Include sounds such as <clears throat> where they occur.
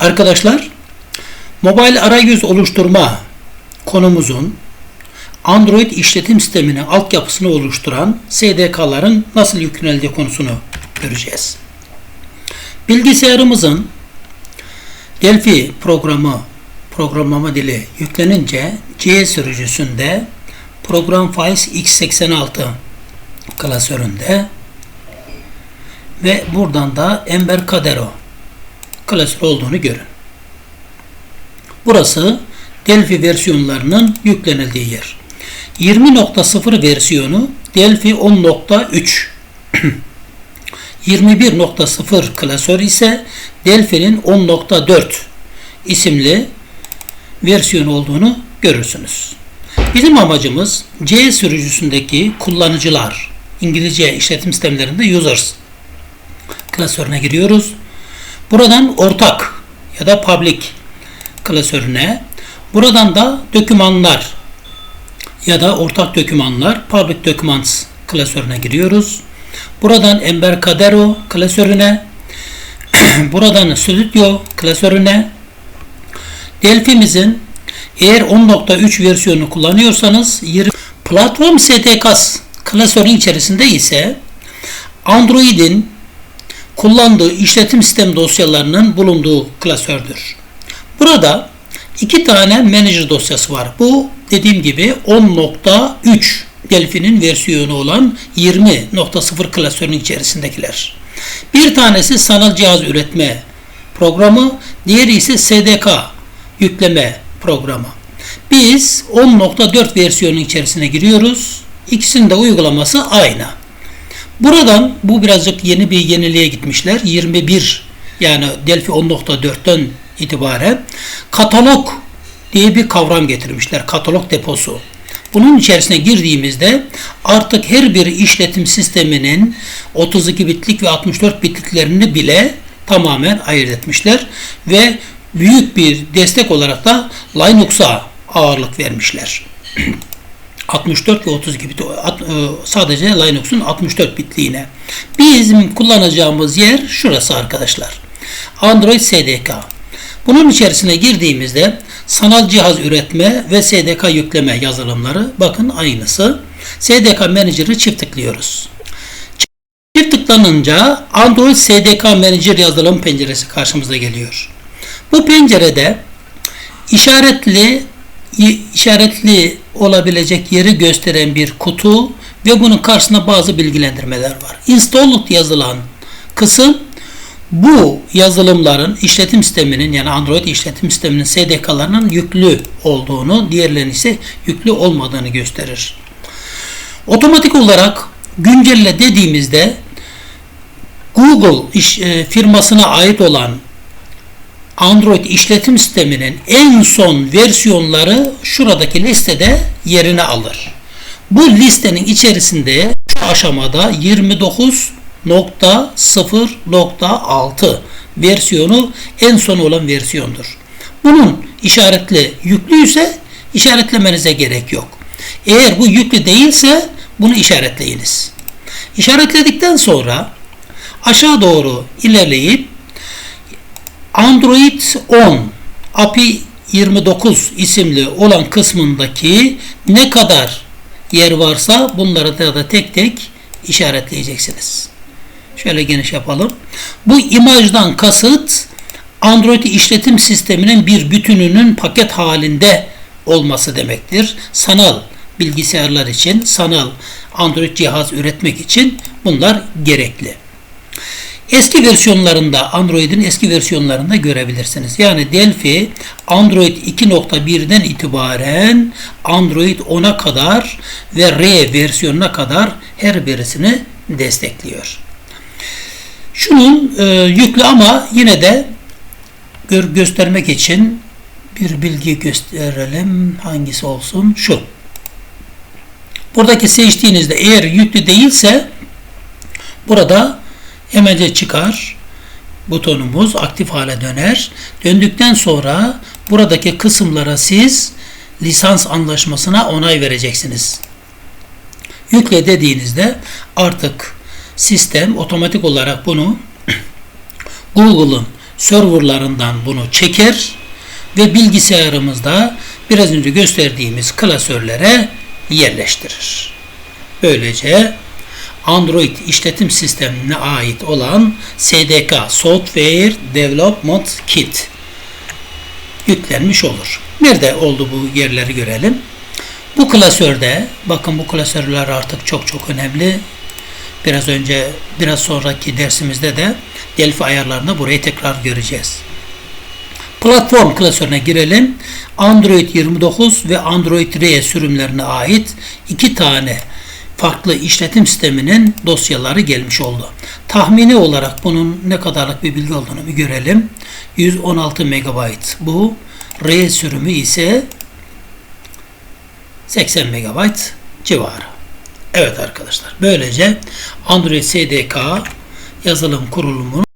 Arkadaşlar, mobil arayüz oluşturma konumuzun Android işletim sisteminin altyapısını oluşturan SDK'ların nasıl yüklenildiği konusunu göreceğiz. Bilgisayarımızın Delphi programı programlama dili yüklenince C sürücüsünde Program Files x86 klasöründe ve buradan da Embarcadero klasörü olduğunu görün. Burası Delphi versiyonlarının yüklenildiği yer. 20.0 versiyonu Delphi 10.3 21.0 <clears throat> klasör ise Delphi'nin 10.4 isimli versiyon olduğunu görürsünüz. Bizim amacımız C sürücüsündeki kullanıcılar, İngilizce işletim sistemlerinde users klasörüne giriyoruz. Buradan ortak ya da public klasörüne, buradan da dokümanlar ya da ortak dokümanlar public documents klasörüne giriyoruz. Buradan Embarcadero klasörüne, <clears throat> buradan Studio klasörüne, Delphi'mizin eğer 10.3 versiyonu kullanıyorsanız 20 platform STKs klasörün içerisinde ise Android'in kullandığı işletim sistem dosyalarının bulunduğu klasördür. Burada iki tane manager dosyası var. Bu dediğim gibi 10.3 Delphi'nin versiyonu olan 20.0 klasörünün içerisindekiler. Bir tanesi sanal cihaz üretme programı, diğeri ise SDK yükleme programı. Biz 10.4 versiyonun içerisine giriyoruz. İkisinin de uygulaması aynı. Buradan bu birazcık yeni bir yeniliğe gitmişler. 21 yani Delphi 10.4'ten itibaren katalog diye bir kavram getirmişler. Katalog deposu. Bunun içerisine girdiğimizde artık her bir işletim sisteminin 32 bitlik ve 64 bitliklerini bile tamamen ayırt etmişler ve büyük bir destek olarak da Linux'a ağırlık vermişler. <clears throat> 64 ve 32 bit sadece Linux'un 64 bitliğine. Bizim kullanacağımız yer şurası arkadaşlar. Android SDK. Bunun içerisine girdiğimizde sanal cihaz üretme ve SDK yükleme yazılımları bakın aynısı. SDK Manager'ı çift tıklıyoruz. Çift tıklanınca Android SDK Manager yazılım penceresi karşımıza geliyor. Bu pencerede işaretli işaretli olabilecek yeri gösteren bir kutu ve bunun karşısında bazı bilgilendirmeler var. Installed yazılan kısım bu yazılımların işletim sisteminin yani Android işletim sisteminin SDK'larının yüklü olduğunu, diğerlerinin ise yüklü olmadığını gösterir. Otomatik olarak güncelle dediğimizde Google iş, e, firmasına ait olan Android işletim sisteminin en son versiyonları şuradaki listede yerini alır. Bu listenin içerisinde şu aşamada 29.0.6 versiyonu en son olan versiyondur. Bunun işaretli yüklü ise işaretlemenize gerek yok. Eğer bu yüklü değilse bunu işaretleyiniz. İşaretledikten sonra aşağı doğru ilerleyip Android 10 API 29 isimli olan kısmındaki ne kadar yer varsa bunları da, da tek tek işaretleyeceksiniz. Şöyle geniş yapalım. Bu imajdan kasıt Android işletim sisteminin bir bütününün paket halinde olması demektir. Sanal bilgisayarlar için, sanal Android cihaz üretmek için bunlar gerekli. Eski versiyonlarında Android'in eski versiyonlarında görebilirsiniz. Yani Delphi Android 2.1'den itibaren Android 10'a kadar ve R versiyonuna kadar her birisini destekliyor. Şunun e, yüklü ama yine de gö göstermek için bir bilgi gösterelim. Hangisi olsun? Şu. Buradaki seçtiğinizde eğer yüklü değilse burada Hemen çıkar. Butonumuz aktif hale döner. Döndükten sonra buradaki kısımlara siz lisans anlaşmasına onay vereceksiniz. Yükle dediğinizde artık sistem otomatik olarak bunu <clears throat> Google'ın serverlarından bunu çeker ve bilgisayarımızda biraz önce gösterdiğimiz klasörlere yerleştirir. Böylece Android işletim sistemine ait olan SDK Software Development Kit yüklenmiş olur. Nerede oldu bu yerleri görelim. Bu klasörde bakın bu klasörler artık çok çok önemli. Biraz önce biraz sonraki dersimizde de Delphi ayarlarını burayı tekrar göreceğiz. Platform klasörüne girelim. Android 29 ve Android R sürümlerine ait iki tane farklı işletim sisteminin dosyaları gelmiş oldu. Tahmini olarak bunun ne kadarlık bir bilgi olduğunu bir görelim. 116 MB bu. R sürümü ise 80 MB civarı. Evet arkadaşlar. Böylece Android SDK yazılım kurulumu